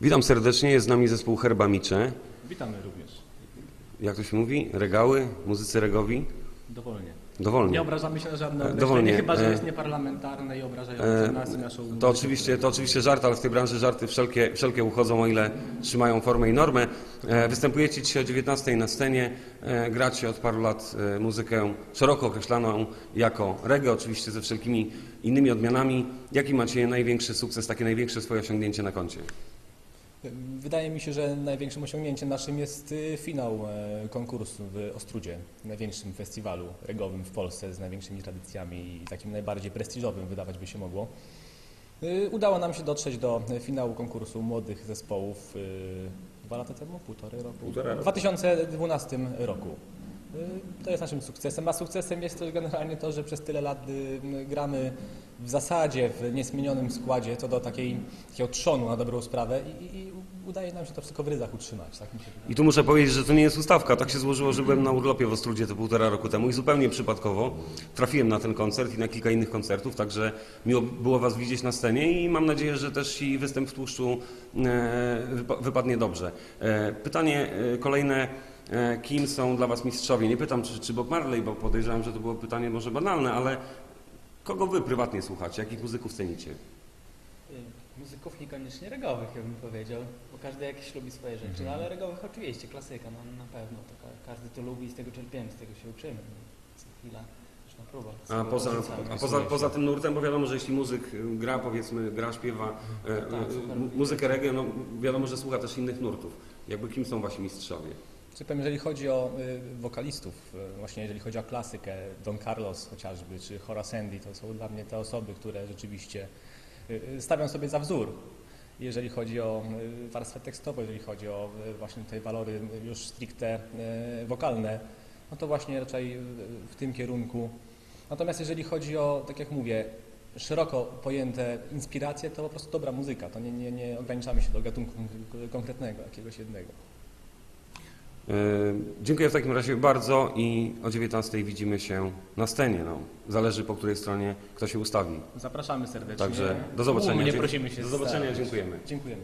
Witam serdecznie, jest z nami zespół Herba Micze. Witamy również. Jak to się mówi? Regały? Muzycy regowi? Dowolnie. Dowolnie. Nie obrażamy się na żadne E, określenie, dowolnie. chyba że E, jest nieparlamentarne i obrażające E, nas i naszą To oczywiście, to oczywiście żart, ale w tej branży żarty wszelkie, wszelkie uchodzą, o ile trzymają formę i normę. E, Występujecie dzisiaj o 19 na scenie, e, gracie od paru lat e, muzykę szeroko określaną jako reggae, oczywiście ze wszelkimi innymi odmianami. Jaki macie największy sukces, takie największe swoje osiągnięcie na koncie? Wydaje mi się, że największym osiągnięciem naszym jest y, finał e, konkursu w Ostrudzie, największym festiwalu regowym w Polsce z największymi tradycjami i takim najbardziej prestiżowym wydawać by się mogło. Y, Udało nam się dotrzeć do finału konkursu młodych zespołów y, dwa lata temu, półtorej roku? Półtora. W 2012 roku. To jest naszym sukcesem, a sukcesem jest też generalnie to, że przez tyle lat gramy w zasadzie w niezmienionym składzie co do takiej, takiego trzonu na dobrą sprawę i, i, udaje nam się to wszystko w ryzach utrzymać. Tak. I tu muszę powiedzieć, że to nie jest ustawka. Tak się złożyło, że byłem na urlopie w Ostrudzie to półtora roku temu i zupełnie przypadkowo trafiłem na ten koncert i na kilka innych koncertów, także miło było Was widzieć na scenie i mam nadzieję, że też i występ w tłuszczu e, wypa- wypadnie dobrze. E, Pytanie e, kolejne. Kim są dla Was mistrzowie? Nie pytam, czy, czy Bob Marley, bo podejrzewam, że to było pytanie może banalne, ale kogo Wy prywatnie słuchacie? Jakich muzyków cenicie? Y, Muzyków niekoniecznie regowych, ja bym powiedział, bo każdy jakieś lubi swoje rzeczy, Mhm. no ale regowych oczywiście, klasyka, no na pewno, to ka- każdy to lubi i z tego czerpiemy, z tego się uczymy, no, co chwila, już na próbach. A poza, a poza, poza tym nurtem, bo wiadomo, że jeśli muzyk y, gra, powiedzmy, gra, śpiewa e, e, Tak, m- muzykę reggae, no wiadomo, że słucha też innych nurtów. Jakby kim są wasi mistrzowie? Powiem, jeżeli chodzi o y, wokalistów, y, właśnie jeżeli chodzi o klasykę, Don Carlos chociażby, czy Horace Andy, to są dla mnie te osoby, które rzeczywiście y, stawiam sobie za wzór. Jeżeli chodzi o warstwę tekstową, jeżeli chodzi o właśnie te walory już stricte wokalne, no to właśnie raczej w tym kierunku. Natomiast jeżeli chodzi o, tak jak mówię, szeroko pojęte inspiracje, to po prostu dobra muzyka. To nie, nie, nie ograniczamy się do gatunku konkretnego, jakiegoś jednego. E, Dziękuję w takim razie bardzo i o 19 widzimy się na scenie. No, zależy po której stronie kto się ustawi. Zapraszamy serdecznie. Także do zobaczenia. Nie Dzie- prosimy się Do zobaczenia, dziękujemy. Dziękujemy.